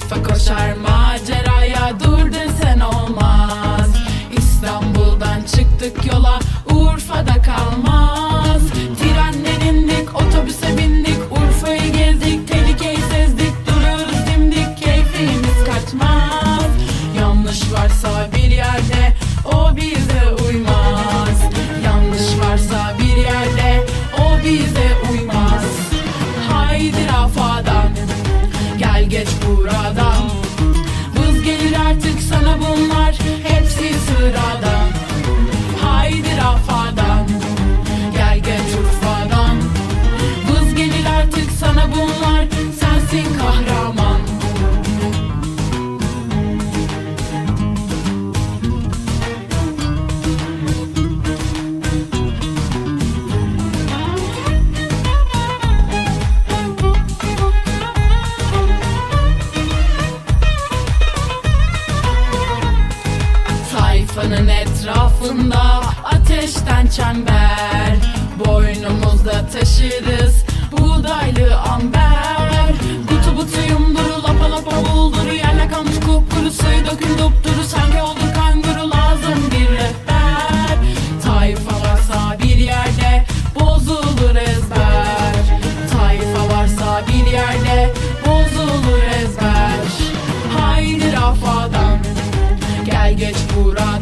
Kaçar maceraya dur desen olmaz. İstanbul'dan çıktık yola Urfa'da kalmaz Sayfanın etrafında ateşten çember. Boynumuzda taşırız buğdaylı amber. Butu butuyum duru lapa lapa buldur. Yerle kalmış kupkuru suyu dökül dupduru Sanki oldun kanguru lazım bir rehber. Tayfa varsa bir yerde bozulur ezber. Tayfa varsa bir yerde bozulur ezber. Haydi rafadan Gel geç buradan